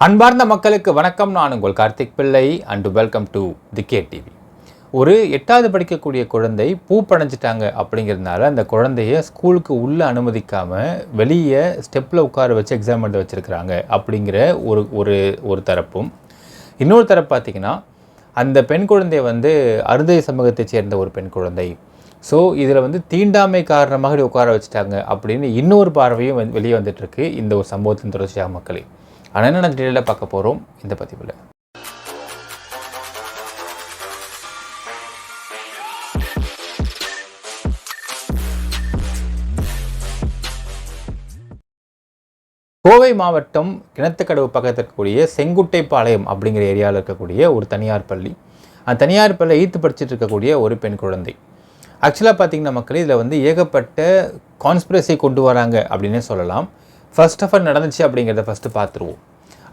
அன்பார்ந்த மக்களுக்கு வணக்கம். நான் உங்கள் Karthik Pillai and welcome to the K TV ஒரு எட்டாவது படிக்கக்கூடிய குழந்தை பூ படைஞ்சிட்டாங்க அப்படிங்கிறதுனால அந்த குழந்தைய ஸ்கூலுக்கு உள்ளே அனுமதிக்காமல் வெளியே ஸ்டெப்பில் உட்கார வச்சு எக்ஸாம் எழுத வச்சுருக்கிறாங்க அப்படிங்கிற ஒரு ஒரு ஒரு தரப்பும். இன்னொரு தரப்பு பார்த்தீங்கன்னா அந்த பெண் குழந்தை வந்து அருந்தை சமூகத்தைச் சேர்ந்த ஒரு பெண் குழந்தை. ஸோ இதில் வந்து தீண்டாமை காரணமாக உட்கார வச்சுட்டாங்க அப்படின்னு இன்னொரு பார்வையும் வெளியே வந்துட்டுருக்கு இந்த ஒரு சம்பவத்தின் தொடர்ச்சியாக மக்களே. ஆனால் என்ன டீட்டெயிலாக பார்க்க போகிறோம் இந்த பதிவில். கோவை மாவட்டம் கிணத்துக்கடவு பக்கத்தில் இருக்கக்கூடிய செங்குட்டைப்பாளையம் அப்படிங்கிற ஏரியாவில் இருக்கக்கூடிய ஒரு தனியார் பள்ளி. அந்த தனியார் பள்ளி ஈத்து படிச்சுட்டு இருக்கக்கூடிய ஒரு பெண் குழந்தை. ஆக்சுவலாக பார்த்தீங்கன்னா மக்கள் இதில் வந்து ஏகப்பட்ட கான்ஸ்பிரசி கொண்டு வராங்க அப்படின்னே சொல்லலாம். ஃபர்ஸ்ட் ஆஃப் ஆல் நடந்துச்சு அப்படிங்கிறத ஃபஸ்ட்டு பார்த்துருவோம்.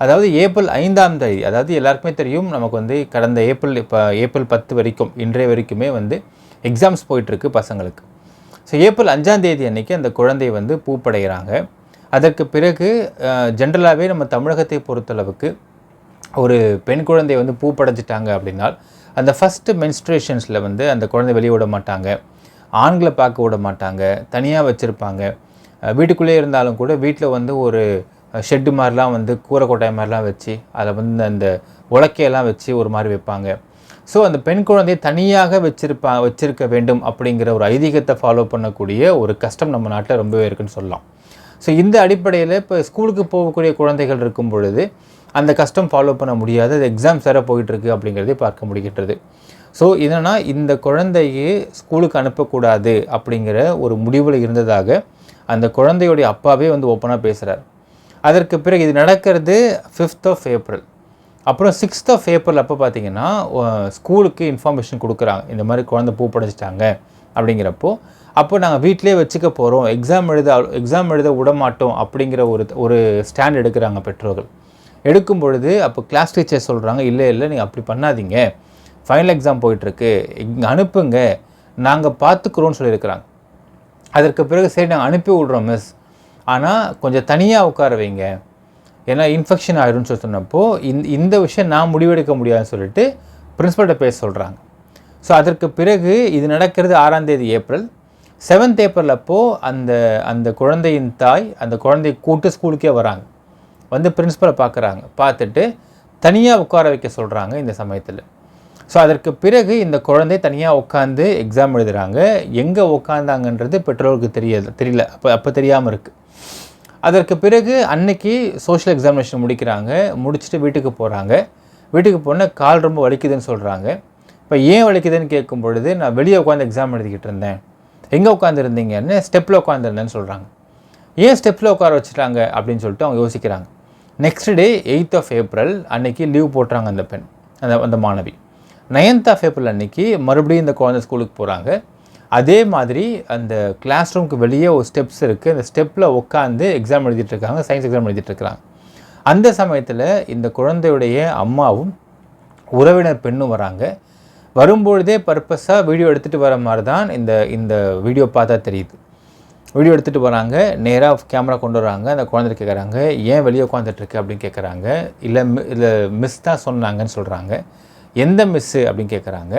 அதாவது ஏப்ரல் ஐந்தாம் தேதி அதாவது எல்லாருக்குமே தெரியும் நமக்கு வந்து கடந்த ஏப்ரல் இப்போ ஏப்ரல் பத்து வரைக்கும் இன்றைய வரைக்குமே வந்து எக்ஸாம்ஸ் போயிட்டுருக்கு பசங்களுக்கு. ஸோ ஏப்ரல் அஞ்சாம் தேதி அன்னைக்கு அந்த குழந்தை வந்து பூப்படைகிறாங்க. அதற்கு பிறகு ஜென்ரலாகவே நம்ம தமிழகத்தை பொறுத்தளவுக்கு ஒரு பெண் குழந்தை வந்து பூப்படைஞ்சிட்டாங்க அப்படின்னால் அந்த ஃபஸ்ட்டு மென்ஸ்ட்ரேஷன்ஸில் வந்து அந்த குழந்தை வெளியே விட மாட்டாங்க. ஆண்களை பார்க்க விட மாட்டாங்க. தனியாக வச்சுருப்பாங்க. வீட்டுக்குள்ளே இருந்தாலும் கூட வீட்டில் வந்து ஒரு ஷெட்டு மாதிரிலாம் வந்து கூரை கொட்டாய் மாதிரிலாம் வச்சு அதில் வந்து அந்த உலக்கையெல்லாம் வச்சு ஒரு மாதிரி வைப்பாங்க. ஸோ அந்த பெண் குழந்தையை தனியாக வச்சிருப்பா வச்சிருக்க வேண்டும் அப்படிங்கிற ஒரு ஐதீகத்தை ஃபாலோ பண்ணக்கூடிய ஒரு கஷ்டம் நம்ம நாட்டில் ரொம்பவே இருக்குன்னு சொல்லலாம். ஸோ இந்த அடிப்படையில் இப்போ ஸ்கூலுக்கு போகக்கூடிய குழந்தைகள் இருக்கும் பொழுது அந்த கஷ்டம் ஃபாலோ பண்ண முடியாது. அது எக்ஸாம்ஸ் வேறு போயிட்டுருக்கு அப்படிங்கிறதை பார்க்க முடிகின்றது. ஸோ என்னென்னா இந்த குழந்தையை ஸ்கூலுக்கு அனுப்பக்கூடாது அப்படிங்கிற ஒரு முடிவில் இருந்ததாக அந்த குழந்தையுடைய அப்பாவே வந்து ஓப்பனாக பேசுகிறார் அதற்கு பிறகு இது நடக்கிறது ஃபிஃப்த் ஆஃப் ஏப்ரல் அப்புறம் சிக்ஸ்த் ஆஃப் ஏப்ரல் அப்போ பார்த்தீங்கன்னா ஸ்கூலுக்கு இன்ஃபர்மேஷன் கொடுக்குறாங்க. இந்த மாதிரி குழந்தை பூ படைச்சிட்டாங்க அப்படிங்கிறப்போ அப்போ நாங்கள் வீட்டிலே வச்சுக்க போகிறோம் எக்ஸாம் எழுத எக்ஸாம் எழுத விட மாட்டோம் அப்படிங்கிற ஒரு ஒரு ஸ்டாண்ட் எடுக்கிறாங்க பெற்றோர்கள். எடுக்கும் பொழுது அப்போ கிளாஸ் டீச்சர் சொல்கிறாங்க இல்லை இல்லை நீங்கள் அப்படி பண்ணாதீங்க. ஃபைனல் எக்ஸாம் போயிட்டுருக்கு இங்கே அனுப்புங்க. நாங்கள் பார்த்துக்குறோன்னு சொல்லியிருக்கிறாங்க. அதற்கு பிறகு சரி நாங்கள் அனுப்பி விட்றோம் மிஸ் ஆனால் கொஞ்சம் தனியாக உட்கார வைங்க. ஏன்னா இன்ஃபெக்ஷன் ஆகிடும்னு சொல்லி சொன்னப்போ இந்த இந்த விஷயம் நான் முடிவெடுக்க முடியாதுன்னு சொல்லிட்டு பிரின்ஸிபல்கிட்ட பேச சொல்கிறாங்க ஸோ அதற்கு பிறகு இது நடக்கிறது ஆறாம் தேதி ஏப்ரல். செவன்த் ஏப்ரல் அப்போது அந்த அந்த குழந்தையின் தாய் அந்த குழந்தையை கூட்டு ஸ்கூலுக்கே வராங்க. வந்து பிரின்ஸிபலை பார்க்குறாங்க. பார்த்துட்டு தனியாக உட்கார வைக்க சொல்கிறாங்க இந்த சமயத்தில். ஸோ அதற்கு பிறகு இந்த குழந்தை தனியாக உட்காந்து எக்ஸாம் எழுதுகிறாங்க எங்கே உட்காந்தாங்கன்றது பெற்றோருக்கு தெரியல தெரியல. அப்போ அப்போ தெரியாமல் இருக்குது அதற்கு பிறகு அன்னைக்கு சோஷியல் எக்ஸாமினேஷன் முடிக்கிறாங்க. முடிச்சுட்டு வீட்டுக்கு போகிறாங்க வீட்டுக்கு போனால் கால் ரொம்ப வலிக்குதுன்னு சொல்கிறாங்க இப்போ ஏன் வலிக்குதுன்னு கேட்கும் பொழுது நான் வெளியே உட்காந்து எக்ஸாம் எழுதிக்கிட்டு இருந்தேன். எங்கே உட்காந்துருந்தீங்கன்னு ஸ்டெப்பில் உட்காந்துருந்தேன்னு சொல்கிறாங்க ஏன் ஸ்டெப்பில் உட்கார வச்சுட்டாங்க அப்படின்னு சொல்லிட்டு அவங்க யோசிக்கிறாங்க. Next day eighth of April அன்னைக்கு லீவ் போட்டுறாங்க அந்த பெண் அந்த அந்த மாணவி. நைன்த் ஆஃப் ஏப்ரல் அன்னைக்கு மறுபடியும் இந்த குழந்தை ஸ்கூலுக்கு போகிறாங்க. அதே மாதிரி அந்த கிளாஸ் ரூமுக்கு வெளியே ஒரு ஸ்டெப்ஸ் இருக்குது அந்த ஸ்டெப்பில் உட்காந்து எக்ஸாம் எழுதிட்டுருக்காங்க சயின்ஸ் எக்ஸாம் எழுதிட்டுருக்காங்க அந்த சமயத்தில் இந்த குழந்தையுடைய அம்மாவும் உறவினர் பெண்ணும் வராங்க. வரும்பொழுதே பர்பஸாக வீடியோ எடுத்துகிட்டு வர மாதிரி தான் இந்த இந்த வீடியோ பார்த்தா தெரியுது. வீடியோ எடுத்துகிட்டு வராங்க. நேராக கேமரா கொண்டு வராங்க. அந்த குழந்தை கேட்குறாங்க ஏன் வெளியே உட்காந்துட்ருக்கு அப்படின்னு கேட்குறாங்க. இல்லை இல்லை மிஸ் தான் சொன்னாங்கன்னு சொல்கிறாங்க எந்த மிஸ்ஸு அப்படின்னு கேட்குறாங்க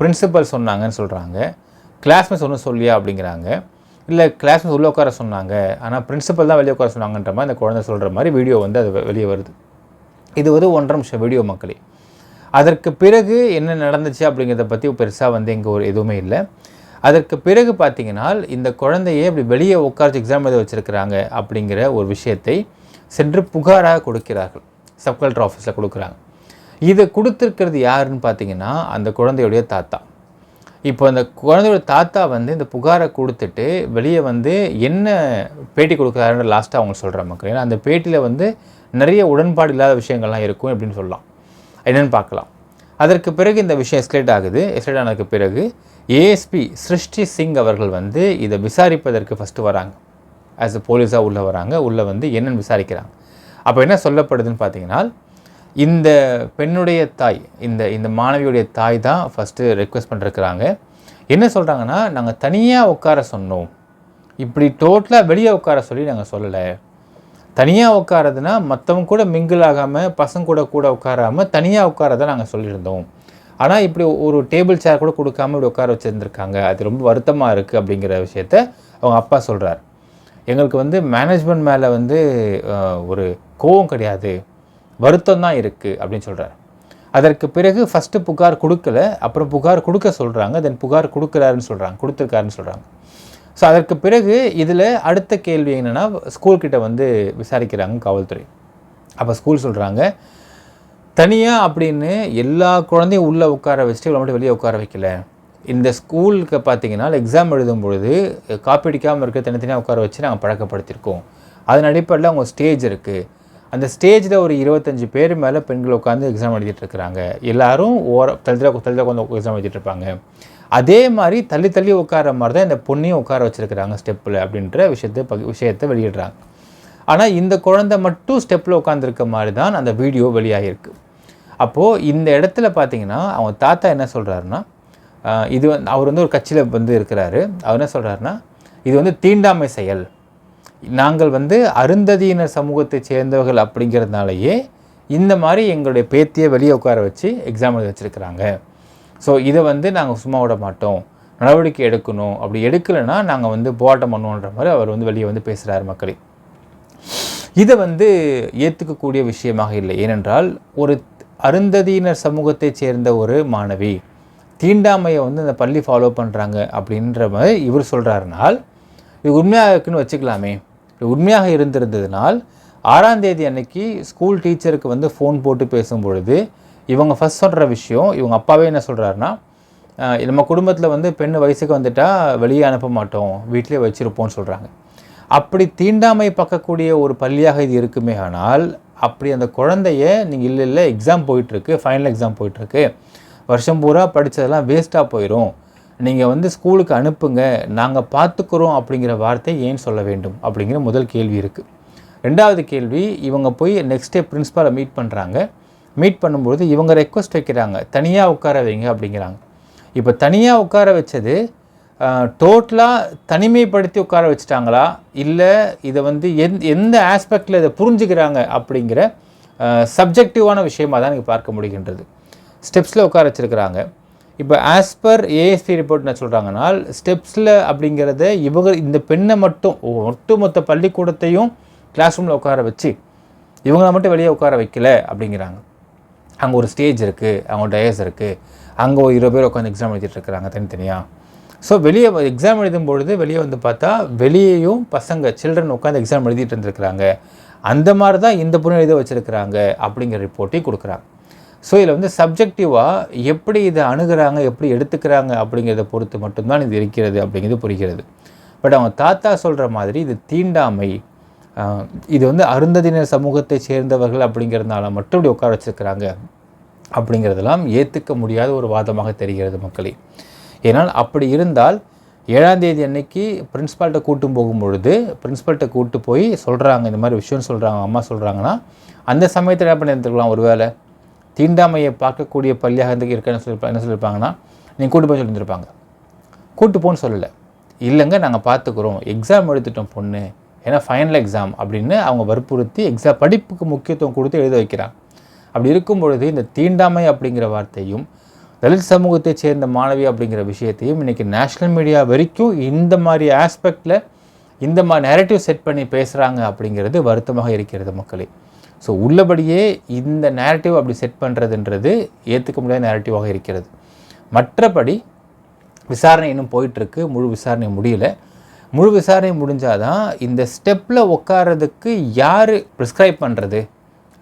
பிரின்சிபல் சொன்னாங்கன்னு சொல்கிறாங்க கிளாஸ்மேட்ஸ் ஒன்றும் சொல்லியா அப்படிங்கிறாங்க. இல்லை கிளாஸ்மேட்ஸ் உள்ளே உட்கார சொன்னாங்க. ஆனால் பிரின்சிபல் தான் வெளியே உட்கார சொன்னாங்கன்ற மாதிரி அந்த குழந்தை சொல்கிற மாதிரி வீடியோ வந்து அது வெளியே வருது. இது வந்து ஒன்றரை நிமிஷம் வீடியோ மக்களே. அதற்கு பிறகு என்ன நடந்துச்சு அப்படிங்கிறத பற்றி பெருசாக வந்து எங்கள் ஒரு எதுவுமே இல்லை. அதற்கு பிறகு பார்த்தீங்கன்னா இந்த குழந்தையை இப்படி வெளியே உட்கார்ச்சி எக்ஸாம் எழுத வச்சுருக்கிறாங்க அப்படிங்கிற ஒரு விஷயத்தை சென்று புகாராக கொடுக்கிறார்கள். சப் கலெக்டர் ஆஃபீஸில் கொடுக்குறாங்க. இதை கொடுத்துருக்கிறது யாருன்னு பார்த்தீங்கன்னா அந்த குழந்தையுடைய தாத்தா. இப்போ அந்த குழந்தையோட தாத்தா வந்து இந்த புகாரை கொடுத்துட்டு வெளியே வந்து என்ன பேட்டி கொடுக்குறாருன்னு லாஸ்ட்டாக அவங்க சொல்கிற மக்கள். ஏன்னா அந்த பேட்டியில் வந்து நிறைய உடன்பாடு இல்லாத விஷயங்கள்லாம் இருக்கும் அப்படின்னு சொல்லலாம். என்னென்னு பார்க்கலாம். அதற்கு பிறகு இந்த விஷயம் எஸ்கலேட் ஆகுது. எஸ்கலேட் ஆனதுக்கு பிறகு ஏஎஸ்பி சிருஷ்டி சிங் அவர்கள் வந்து இதை விசாரிப்பதற்கு ஃபஸ்ட்டு வராங்க. ஆஸ் அ போலீஸாக உள்ளே வராங்க. உள்ளே வந்து என்னென்னு விசாரிக்கிறாங்க. அப்போ என்ன சொல்லப்படுதுன்னு பார்த்தீங்கன்னா இந்த பெண்ணுடைய தாய் இந்த இந்த மாணவியுடைய தாய் தான் ஃபஸ்ட்டு ரெக்வஸ்ட் பண்ணிருக்கிறாங்க. என்ன சொல்கிறாங்கன்னா நாங்கள் தனியாக உட்கார சொன்னோம். இப்படி டோட்டலாக வெளியே உட்கார சொல்லி நாங்கள் சொல்லலை. தனியாக உட்காரதுனா மற்றவங்க கூட மிங்கிள் ஆகாமல் பசங்க கூட கூட உட்காராமல் தனியாக உட்காரதான் நாங்கள் சொல்லியிருந்தோம். ஆனால் இப்படி ஒரு டேபிள் சேர் கூட கொடுக்காம இப்படி உட்கார வச்சுருந்துருக்காங்க. அது ரொம்ப வருத்தமாக இருக்குது அப்படிங்கிற விஷயத்த அவங்க அப்பா சொல்கிறார் எங்களுக்கு வந்து மேனேஜ்மெண்ட் மேலே வந்து ஒரு கோவம் கிடையாது. வருத்தம் தான் இருக்குது அப்படின்னு சொல்கிறார் அதற்கு பிறகு ஃபஸ்ட்டு புகார் கொடுக்கல அப்புறம் புகார் கொடுக்க சொல்கிறாங்க தென் புகார் கொடுக்குறாருன்னு சொல்கிறாங்க கொடுத்துருக்காருன்னு சொல்கிறாங்க ஸோ அதற்கு பிறகு இதில் அடுத்த கேள்வி என்னென்னா ஸ்கூல்கிட்ட வந்து விசாரிக்கிறாங்க காவல்துறை. அப்போ ஸ்கூல் சொல்கிறாங்க தனியாக அப்படின்னு எல்லா குழந்தையும் உள்ளே உட்கார வச்சுட்டு இவ்வளோ மட்டும் வெளியே உட்கார வைக்கல. இந்த ஸ்கூலுக்கு பார்த்தீங்கன்னா எக்ஸாம் எழுதும் பொழுது காப்பி அடிக்காமல் இருக்க தனித்தனியாக உட்கார வச்சு நாங்கள் பழக்கப்படுத்தியிருக்கோம் அதன் அடிப்படையில் அவங்க ஸ்டேஜ் இருக்குது அந்த ஸ்டேஜில் ஒரு இருபத்தஞ்சு பேர் மேலே பெண்கள் உட்காந்து எக்ஸாம் எழுதிட்டுருக்குறாங்க எல்லோரும் எல்லாரும் ஓர தள்ளி தள்ளி உட்காந்து எக்ஸாம் எழுதிட்டு இருப்பாங்க. அதே மாதிரி தள்ளி தள்ளி உட்கார மாதிரி தான் இந்த பொண்ணையும் உட்கார வச்சிருக்கிறாங்க ஸ்டெப்பில் அப்படின்ற விஷயத்தை ப விஷயத்தை வெளியிடுறாங்க. ஆனால் இந்த குழந்தை மட்டும் ஸ்டெப்பில் உட்காந்துருக்க மாதிரி தான் அந்த வீடியோ வெளியாகிருக்கு அப்போது இந்த இடத்துல பார்த்தீங்கன்னா அவங்க தாத்தா என்ன சொல்கிறாருன்னா இது வந்து அவர் வந்து ஒரு கட்சியில் வந்து இருக்கிறாரு. அவர் என்ன சொல்கிறாருன்னா இது வந்து தீண்டாமை செயல். நாங்கள் வந்து அருந்ததியினர் சமூகத்தைச் சேர்ந்தவர்கள் அப்படிங்கிறதுனாலேயே இந்த மாதிரி எங்களுடைய பேத்தியை வெளியே உட்கார வச்சு எக்ஸாம் எழுத வச்சுருக்கிறாங்க. ஸோ இதை வந்து நாங்கள் சும்மா விட மாட்டோம். நடவடிக்கை எடுக்கணும். அப்படி எடுக்கலைன்னா நாங்கள் வந்து போராட்டம் பண்ணுவோன்ற மாதிரி அவர் வந்து வெளியே வந்து பேசுகிறார் மக்களே. இதை வந்து ஏற்றுக்கக்கூடிய விஷயமாக இல்லை. ஏனென்றால் ஒரு அருந்ததியினர் சமூகத்தைச் சேர்ந்த ஒரு மாணவி தீண்டாமையை வந்து அந்த பள்ளி ஃபாலோ பண்ணுறாங்க அப்படின்ற மாதிரி இவர் சொல்கிறாருனால் இது உண்மையாக இருக்குன்னு வச்சுக்கலாமே. இது உண்மையாக இருந்திருந்ததுனால் ஆறாம் தேதி அன்னைக்கு ஸ்கூல் டீச்சருக்கு வந்து ஃபோன் போட்டு பேசும் பொழுது இவங்க ஃபஸ்ட் சொல்கிற விஷயம் இவங்க அப்பாவே என்ன சொல்கிறாருன்னா நம்ம குடும்பத்தில் வந்து பெண் வயசுக்கு வந்துட்டால் வெளியே அனுப்ப மாட்டோம் வீட்டிலே வச்சுருப்போம்னு சொல்கிறாங்க அப்படி தீண்டாமை பார்க்கக்கூடிய ஒரு பள்ளியாக இது இருக்குமே ஆனால் அப்படி அந்த குழந்தைய நீங்கள் இல்லை இல்லை எக்ஸாம் போயிட்டுருக்கு ஃபைனல் எக்ஸாம் போயிட்டுருக்கு வருஷம் பூரா படித்ததெல்லாம் வேஸ்ட்டாக போயிடும் நீங்கள் வந்து ஸ்கூலுக்கு அனுப்புங்க நாங்கள் பார்த்துக்குறோம் அப்படிங்கிற வார்த்தை ஏன் சொல்ல வேண்டும் அப்படிங்கிற முதல் கேள்வி இருக்குது ரெண்டாவது கேள்வி இவங்க போய் நெக்ஸ்ட் டே பிரின்ஸ்பாலை மீட் பண்ணுறாங்க மீட் பண்ணும்பொழுது இவங்க ரெக்வஸ்ட் வைக்கிறாங்க தனியாக உட்கார வைங்க அப்படிங்கிறாங்க. இப்போ தனியாக உட்கார வச்சது டோட்டலாக தனிமைப்படுத்தி உட்கார வச்சுட்டாங்களா? இல்லை இதை வந்து எந் எந்த ஆஸ்பெக்டில் இதை புரிஞ்சுக்கிறாங்க அப்படிங்கிற சப்ஜெக்டிவான விஷயமாக தான் நீங்கள் பார்க்க முடிகின்றது. ஸ்டெப்ஸில் உட்கார வச்சிருக்கிறாங்க. இப்போ ஆஸ் பர் ஏஎஸ்பி ரிப்போர்ட் என்ன சொல்கிறாங்கன்னா ஸ்டெப்ஸில் அப்படிங்கிறத இவங்க இந்த பெண்ணை மட்டும் ஒட்டுமொத்த பள்ளிக்கூடத்தையும் கிளாஸ் ரூமில் உட்கார வச்சு இவங்கள மட்டும் வெளியே உட்கார வைக்கல அப்படிங்கிறாங்க. அங்கே ஒரு ஸ்டேஜ் இருக்குது அவங்க டயஸ் இருக்குது அங்கே ஒரு இருபது பேர் உட்காந்து எக்ஸாம் எழுதிட்டு இருக்கிறாங்க தனித்தனியாக ஸோ வெளியே எக்ஸாம் எழுதும் பொழுது வெளியே வந்து பார்த்தா வெளியேயும் பசங்க சில்ட்ரன் உட்காந்து எக்ஸாம் எழுதிட்டு இருந்திருக்கிறாங்க. அந்த மாதிரி தான் இந்த பொண்ணு எழுத வச்சுருக்கிறாங்க அப்படிங்கிற ரிப்போர்ட்டையும் கொடுக்குறாங்க. ஸோ இதில் வந்து சப்ஜெக்டிவாக எப்படி இதை அணுகிறாங்க எப்படி எடுத்துக்கிறாங்க அப்படிங்கிறத பொறுத்து மட்டும்தான் இது இருக்கிறது அப்படிங்கிறது புரிகிறது. பட் அவங்க தாத்தா சொல்கிற மாதிரி இது தீண்டாமை இது வந்து அருந்ததினர் சமூகத்தை சேர்ந்தவர்கள் அப்படிங்கிறதுனால மட்டும் இப்படி உட்கார வச்சிருக்கிறாங்க அப்படிங்கிறதெல்லாம் ஏற்றுக்க முடியாத ஒரு வாதமாக தெரிகிறது மக்களே. ஏன்னால் அப்படி இருந்தால் ஏழாம் தேதி அன்னைக்கு பிரின்ஸ்பால்கிட்ட கூட்டும் போகும் பொழுது பிரின்ஸ்பால்கிட்ட கூட்டு போய் சொல்கிறாங்க இந்த மாதிரி விஷயம் சொல்கிறாங்க அம்மா சொல்கிறாங்கன்னா அந்த சமயத்தில் என்ன பண்ணியிருந்துருக்கலாம் ஒருவேளை தீண்டாமையை பார்க்கக்கூடிய பள்ளியாக இருந்து இருக்கேன்னு சொல்லி என்ன சொல்லியிருப்பாங்கன்னா நீங்கள் கூட்டு போய் சொல்லியிருந்திருப்பாங்க. கூட்டு போன்னு சொல்லலை. இல்லைங்க நாங்கள் பார்த்துக்குறோம் எக்ஸாம் எழுதிட்டோம் பொண்ணு. ஏன்னா ஃபைனல் எக்ஸாம் அப்படின்னு அவங்க வற்புறுத்தி எக்ஸாம் படிப்புக்கு முக்கியத்துவம் கொடுத்து எழுத வைக்கிறாங்க. அப்படி இருக்கும் பொழுது இந்த தீண்டாமை அப்படிங்கிற வார்த்தையும் தலித் சமூகத்தை சேர்ந்த மாணவி அப்படிங்கிற விஷயத்தையும் இன்றைக்கி நேஷ்னல் மீடியா வரைக்கும் இந்த மாதிரி ஆஸ்பெக்டில் இந்த மாதிரி நேரட்டிவ் செட் பண்ணி பேசுகிறாங்க அப்படிங்கிறது வருத்தமாக இருக்கிறது மக்களே. ஸோ உள்ளபடியே இந்த நேரட்டிவ் அப்படி செட் பண்ணுறதுன்றது ஏற்றுக்க முடியாத நேரட்டிவாக இருக்கிறது. மற்றபடி விசாரணை இன்னும் போயிட்டுருக்கு. முழு விசாரணை முடியல. முழு விசாரணை முடிஞ்சாதான் இந்த ஸ்டெப்பில் உட்காரதுக்கு யார் ப்ரிஸ்கிரைப் பண்ணுறது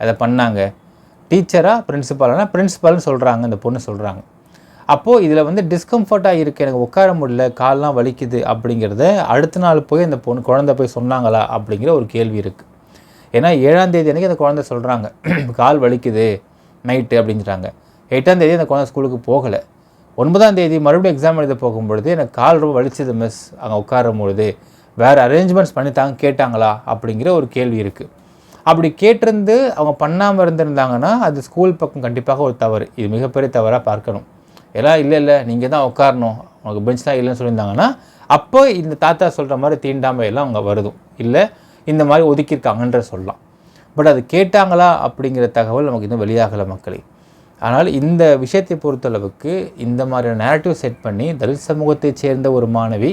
அதை பண்ணாங்க. டீச்சராக பிரின்சிபால்னா பிரின்சிபால்னு சொல்கிறாங்க இந்த பொண்ணு சொல்கிறாங்க அப்போது இதில் வந்து டிஸ்கம்ஃபர்ட்டாக இருக்குது எனக்கு உட்கார முடியல. கால்லாம் வலிக்குது அப்படிங்கிறத அடுத்த நாள் போய் அந்த பொண்ணு குழந்தை போய் சொன்னாங்களா அப்படிங்கிற ஒரு கேள்வி இருக்குது ஏன்னா ஏழாம் தேதி அன்றைக்கி அந்த குழந்தை சொல்கிறாங்க கால் வலிக்குது நைட்டு அப்படின்றாங்க எட்டாம் தேதி அந்த குழந்தை ஸ்கூலுக்கு போகலை. ஒன்பதாம் தேதி மறுபடியும் எக்ஸாம் எழுத போகும்பொழுது எனக்கு கால் ரொம்ப வலிச்சது மிஸ் அங்கே உட்காரும் பொழுது வேறு அரேஞ்ச்மெண்ட்ஸ் பண்ணித்தாங்க கேட்டாங்களா அப்படிங்கிற ஒரு கேள்வி இருக்குது அப்படி கேட்டிருந்து அவங்க பண்ணாமல் இருந்திருந்தாங்கன்னா அது ஸ்கூல் பக்கம் கண்டிப்பாக ஒரு தவறு. இது மிகப்பெரிய தவறாக பார்க்கணும். எல்லாம் இல்லை இல்லை. நீங்கள் தான் உட்காரணும். உங்களுக்கு பெஞ்ச் தான் இல்லைன்னு சொல்லியிருந்தாங்கன்னா அப்போ இந்த தாத்தா சொல்கிற மாதிரி தீண்டாமை எல்லாம் அவங்க வருதும். இல்லை இந்த மாதிரி ஒதுக்கியிருக்காங்கன்ற சொல்லலாம். பட் அது கேட்டாங்களா அப்படிங்கிற தகவல் நமக்கு இன்னும் வெளியாகலை மக்களே. ஆனால் இந்த விஷயத்தை பொறுத்தளவுக்கு இந்த மாதிரியான நேரட்டிவ் செட் பண்ணி தலித் சமூகத்தைச் சேர்ந்த ஒரு மாணவி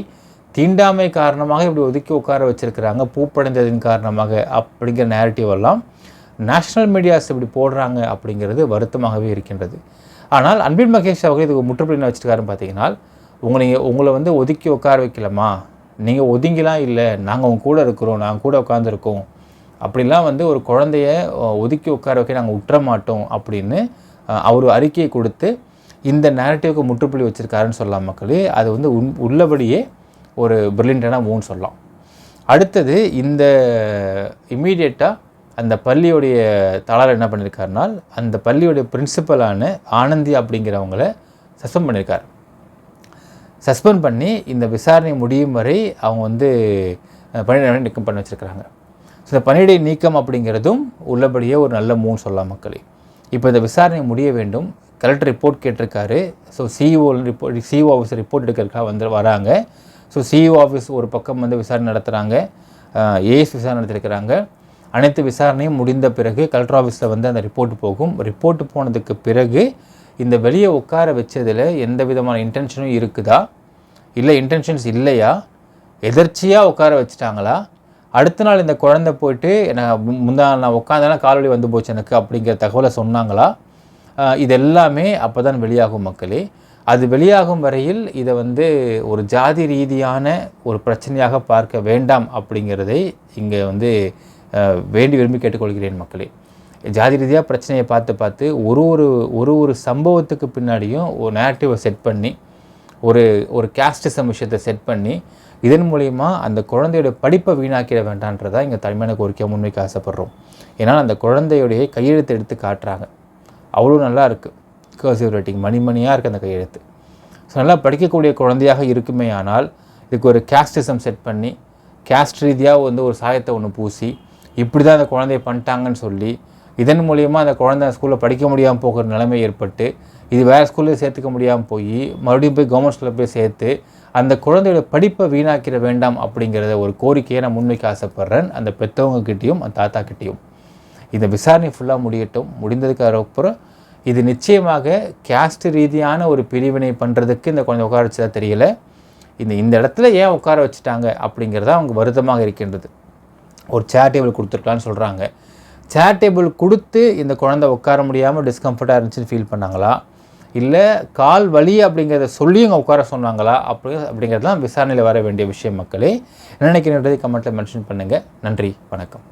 தீண்டாமை காரணமாக இப்படி ஒதுக்கி உட்கார வச்சிருக்கிறாங்க பூப்படைந்ததின் காரணமாக அப்படிங்கிற நேரட்டிவ் எல்லாம் நேஷ்னல் மீடியாஸ் இப்படி போடுறாங்க அப்படிங்கிறது வருத்தமாகவே இருக்கின்றது. ஆனால் அன்பின் மகேஷ் அவர்கள் இதுக்கு முற்றுப்புள்ளி வச்சுருக்காருன்னு பார்த்தீங்கன்னா உங்களை உங்களை வந்து ஒதுக்கி உட்கார வைக்கலாமா நீங்கள் ஒதுங்கிலாம் இல்லை நாங்கள் உங்க கூட இருக்கிறோம் நாங்கள் கூட உட்காந்துருக்கோம் அப்படிலாம் வந்து ஒரு குழந்தைய ஒதுக்கி உட்கார வைக்க நாங்கள் விட்டுற மாட்டோம் அப்படின்னு அவர் அறிக்கையை கொடுத்து இந்த நேரட்டிவ்க்கு முற்றுப்புள்ளி வச்சுருக்காருன்னு சொல்லலாம் மக்களே. அது வந்து உன் உள்ளபடியே ஒரு பிரில்லியண்டான மூவ்னு சொல்லலாம். அடுத்தது இந்த இம்மீடியட்டாக அந்த பள்ளியுடைய தலார் என்ன பண்ணியிருக்காருனால் அந்த பள்ளியுடைய பிரின்சிபலான ஆனந்தி அப்படிங்கிறவங்கள சஸ்பெண்ட் பண்ணியிருக்காரு சஸ்பெண்ட் பண்ணி இந்த விசாரணை முடியும் வரை அவங்க வந்து பணியிடை நீக்கம் பண்ணி வச்சுருக்கிறாங்க. ஸோ இந்த பணியிடை நீக்கம் அப்படிங்கிறதும் உள்ளபடியே ஒரு நல்ல மூணு சொல்லலாம் மக்களே. இப்போ இந்த விசாரணை முடிய வேண்டும். கலெக்டர் ரிப்போர்ட் கேட்டிருக்காரு. So CEO report CEO office report எடுக்கிறதுக்காக வந்து வராங்க. ஸோ சிஇஓ ஆஃபீஸ் ஒரு பக்கம் வந்து விசாரணை நடத்துகிறாங்க ஏஎஸ் விசாரணை நடத்திருக்கிறாங்க. அனைத்து விசாரணையும் முடிந்த பிறகு கலெக்டர் ஆஃபீஸில் வந்து அந்த ரிப்போர்ட் போகும். ரிப்போர்ட் போனதுக்கு பிறகு இந்த வெளியே உட்கார வச்சதில் எந்த விதமான இன்டென்ஷனும் இருக்குதா? இல்லை இன்டென்ஷன்ஸ் இல்லையா? எதர்ச்சியாக உட்கார வச்சுட்டாங்களா? அடுத்த நாள் இந்த குழந்தை போயிட்டு நான் முந்தா நான் உட்காந்தாலும் கால்வலி வந்து போச்சு எனக்கு அப்படிங்கிற தகவலை சொன்னாங்களா? இது எல்லாமே அப்போ தான் வெளியாகும் மக்களே. அது வெளியாகும் வரையில் இதை வந்து ஒரு ஜாதி ரீதியான ஒரு பிரச்சனையாக பார்க்க வேண்டாம் அப்படிங்கிறதை இங்கே வந்து வேண்டி விரும்பி கேட்டுக்கொள்கிறேன் மக்களே. ஜாதி ரீதியாக பிரச்சனையை பார்த்து பார்த்து ஒரு ஒரு ஒரு ஒரு சம்பவத்துக்கு பின்னாடியும் ஒரு நேரட்டிவை செட் பண்ணி ஒரு ஒரு கேஸ்டிசம் விஷயத்தை செட் பண்ணி இதன் மூலிமா அந்த குழந்தையோட படிப்பை வீணாக்கிட வேண்டான்றதா இங்கே தலைமையான கோரிக்கையை முன்வைக்க ஆசைப்படுறோம். ஏன்னா அந்த குழந்தையுடைய கையெழுத்து எடுத்து காட்டுறாங்க. அவ்வளோ நல்லா இருக்குது கர்சிவ் ரைட்டிங் மணிமணியாக இருக்குது அந்த கையெழுத்து. ஸோ நல்லா படிக்கக்கூடிய குழந்தையாக இருக்குமே ஆனால் இதுக்கு ஒரு கேஸ்டிசம் செட் பண்ணி கேஸ்ட் ரீதியாக வந்து ஒரு சாயத்தை ஒன்று பூசி இப்படி தான் அந்த குழந்தைய பண்ணிட்டாங்கன்னு சொல்லி இதன் மூலியமாக அந்த குழந்தை ஸ்கூலில் படிக்க முடியாமல் போகிற நிலைமை ஏற்பட்டு இது வேறு ஸ்கூல்லேயே சேர்த்துக்க முடியாமல் போய் மறுபடியும் போய் கவர்மெண்ட் ஸ்கூலில் போய் சேர்த்து அந்த குழந்தையோட படிப்பை வீணாக்கிட வேண்டாம் அப்படிங்கிறத ஒரு கோரிக்கையை நான் முன்வைக்க ஆசைப்பட்றேன். அந்த பெற்றவங்கக்கிட்டேயும் அந்த தாத்தா கிட்டேயும் இந்த விசாரணை ஃபுல்லாக முடியட்டும். முடிந்ததுக்கு அப்புறம் இது நிச்சயமாக கேஸ்ட் ரீதியான ஒரு பிரிவினை பண்ணுறதுக்கு இந்த குழந்தை உட்கார வச்சதா தெரியல. இந்த இந்த இடத்துல ஏன் உட்கார வச்சுட்டாங்க அப்படிங்கிறத அவங்க வருத்தமாக இருக்கின்றது. ஒரு சேர் டேபிள் கொடுத்துருக்கலான்னு சொல்கிறாங்க சேர் டேபிள் கொடுத்து இந்த குழந்தை உட்கார முடியாமல் டிஸ்கம்ஃபர்ட்டாக இருந்துச்சுன்னு ஃபீல் பண்ணாங்களா? இல்லை கால் வலி அப்படிங்கிறத சொல்லி அவங்க உட்கார சொன்னாங்களா? அப்படி அப்படிங்கிறதுலாம் விசாரணையில் வர வேண்டிய விஷயம் மக்களே. என்ன நினைக்கிறேன்றதை கமெண்ட்டில் மென்ஷன் பண்ணுங்கள் நன்றி. வணக்கம்.